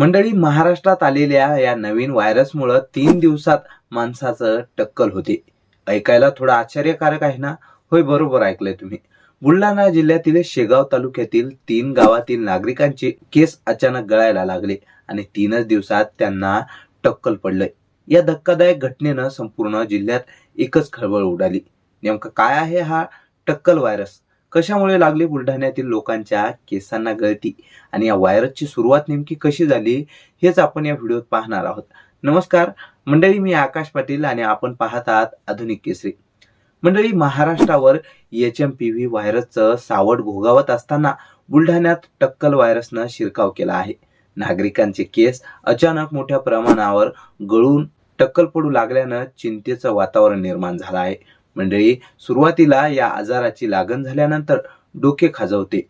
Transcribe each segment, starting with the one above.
मंडळी महाराष्ट्रात आलेल्या या नवीन व्हायरसमुळं तीन दिवसात माणसाचं टक्कल होते. ऐकायला थोडं आश्चर्यकारक आहे ना? होय बरोबर ऐकलंय तुम्ही. बुलढाणा जिल्ह्यातील शेगाव तालुक्यातील तीन गावातील नागरिकांचे केस अचानक गळायला लागले आणि तीनच दिवसात त्यांना टक्कल पडलंय. या धक्कादायक घटनेनं संपूर्ण जिल्ह्यात एकच खळबळ उडाली. नेमकं काय आहे हा टक्कल व्हायरस? कशामुळे लागली बुलढाण्यातील लोकांच्या केसांना गळती? आणि या व्हायरसची सुरुवात नेमकी कशी झाली? हेच आपण या व्हिडिओत पाहणार आहोत. नमस्कार मंडळी मी आकाश पाटील आणि आपण पाहत आहात आधुनिक केसरी. मंडळी महाराष्ट्रावर एच एम पी व्ही व्हायरसचं सावट भोगावत असताना बुलढाण्यात टक्कल व्हायरसनं शिरकाव केला आहे. नागरिकांचे केस अचानक मोठ्या प्रमाणावर गळून टक्कल पडू लागल्यानं चिंतेचं वातावरण निर्माण झालं आहे. मंडळी सुरुवातीला या आजाराची लागण झाल्यानंतर डोके खाजवते.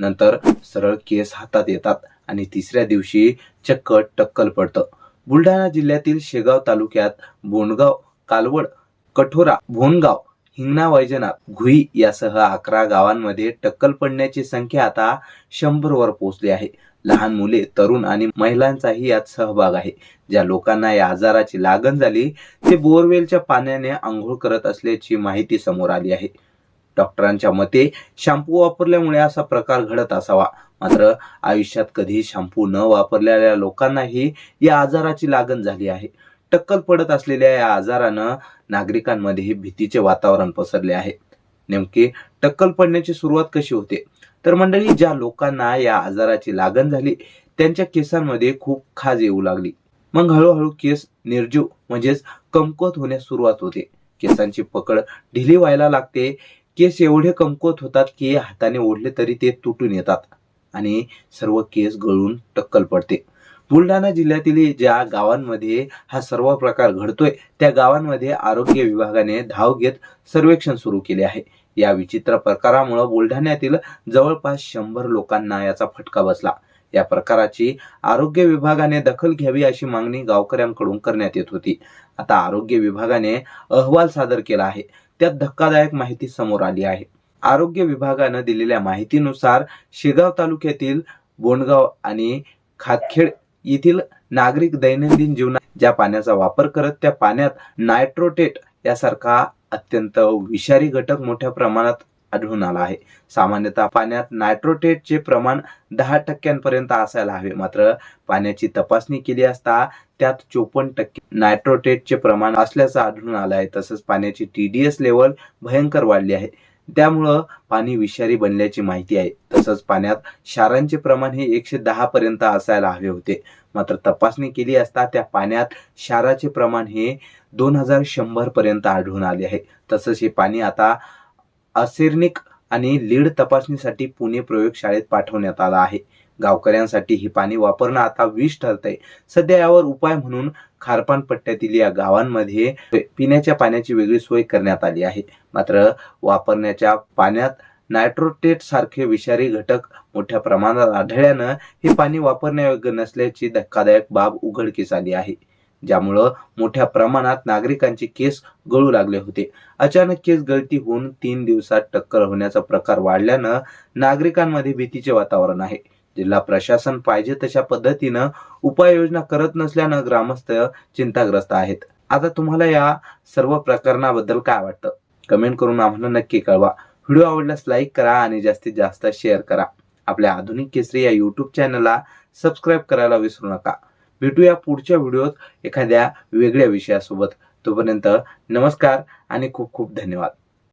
नंतर सरळ केस हातात येतात आणि तिसऱ्या दिवशी चक्क टक्कल पडतं. बुलढाणा जिल्ह्यातील शेगाव तालुक्यात बोंडगाव कालवड कठोरा भोनगाव हिंगणा वैजनाथ घुई यासह अकरा गावांमध्ये टक्कल पडण्याची संख्या आता शंभर वर पोहोचली आहे. लहान मुले तरुण आणि महिलांचाही यात सहभाग आहे. ज्या लोकांना या आजाराची लागण झाली ते बोरवेलच्या पाण्याने आंघोळ करत असल्याची माहिती समोर आली आहे. डॉक्टरांच्या मते शॅम्पू वापरल्यामुळे असा प्रकार घडत असावा. मात्र आयुष्यात कधी शॅम्पू न वापरलेल्या लोकांनाही या आजाराची लागण झाली आहे. टक्कल पडत असलेल्या या आजारानं नागरिकांमध्ये भीतीचे वातावरण पसरले आहे. नेमके टक्कल पडण्याची सुरुवात कशी होते? तर मंडळी ज्या लोकांना या आजाराची लागण झाली त्यांच्या केसांमध्ये खूप खाज येऊ लागली. मग हळूहळू केस निर्जीव म्हणजेच कमकुवत होण्यास सुरुवात होते. केसांची पकड ढिली व्हायला लागते. केस एवढे कमकुवत होतात की हाताने ओढले तरी ते तुटून येतात. आणि सर्व केस गळून टक्कल पडते. बुलढाणा जिल्ह्यातील ज्या गावांमध्ये हा सर्व प्रकार घडतोय त्या गावांमध्ये आरोग्य विभागाने धाव घेत सर्वेक्षण सुरू केले आहे. या विचित्र प्रकारामुळे बुलढाण्यातील जवळपास शंभर लोकांना याचा फटका बसला. या प्रकाराची आरोग्य विभागाने दखल घ्यावी अशी मागणी गावकऱ्यांकडून करण्यात येत होती. आता आरोग्य विभागाने अहवाल सादर केला आहे. त्यात धक्कादायक माहिती समोर आली आहे. आरोग्य विभागानं दिलेल्या माहितीनुसार शेगाव तालुक्यातील बोंडगाव आणि खातखेड येथील नागरिक दैनंदिन जीवनात ज्या पाण्याचा वापर करत त्या पाण्यात नायट्रोटेट यासारखा अत्यंत विषारी घटक मोठ्या प्रमाणात आढळून आला आहे. सामान्यतः पाण्यात नायट्रोटेटचे प्रमाण दहा टक्क्यांपर्यंत असायला हवे. मात्र पाण्याची तपासणी केली असता त्यात चोपन्न टक्के नायट्रोटेटचे प्रमाण असल्याचं आढळून आलं आहे. तसंच पाण्याची टीडीएस लेवल भयंकर वाढली आहे. त्यामुळं पाणी विषारी बनल्याची माहिती आहे. तसंच पाण्यात क्षारांचे प्रमाण हे एकशे दहा पर्यंत असायला हवे होते. मात्र तपासणी केली असता त्या पाण्यात क्षाराचे प्रमाण हे दोन हजार शंभर पर्यंत आढळून आले आहे. तसंच हे पाणी आता असेर्निक आणि लीड तपासणीसाठी पुणे प्रयोगशाळेत पाठवण्यात आलं आहे. गावकऱ्यांसाठी हे पाणी वापरणं आता विष ठरतंय. सध्या यावर उपाय म्हणून खारपान पट्ट्यातील या गावांमध्ये पिण्याच्या पाण्याची वेगळी सोय करण्यात आली आहे. मात्र वापरण्याच्या पाण्यात नायट्रोटेट सारखे विषारी घटक मोठ्या प्रमाणात आढळल्यानं हे पाणी वापरण्यायोग्य नसल्याची धक्कादायक बाब उघडकीस आली आहे. ज्यामुळं मोठ्या प्रमाणात नागरिकांचे केस गळू लागले होते. अचानक केस गळती होऊन तीन दिवसात टक्कर होण्याचा प्रकार वाढल्यानं नागरिकांमध्ये भीतीचे वातावरण आहे. जिल्हा प्रशासन पाहिजे तशा पद्धतीनं उपाययोजना करत नसल्यानं ग्रामस्थ चिंताग्रस्त आहेत. आता तुम्हाला या सर्व प्रकरणाबद्दल काय वाटतं? कमेंट करून आम्हाला नक्की कळवा. व्हिडिओ आवडल्यास लाईक करा आणि जास्तीत जास्त शेअर करा. आपल्या आधुनिक केसरी या युट्यूब चॅनलला सबस्क्राईब करायला विसरू नका. भेटूया पुढच्या व्हिडिओत एखाद्या वेगळ्या विषयासोबत. तोपर्यंत नमस्कार आणि खूप खूप धन्यवाद.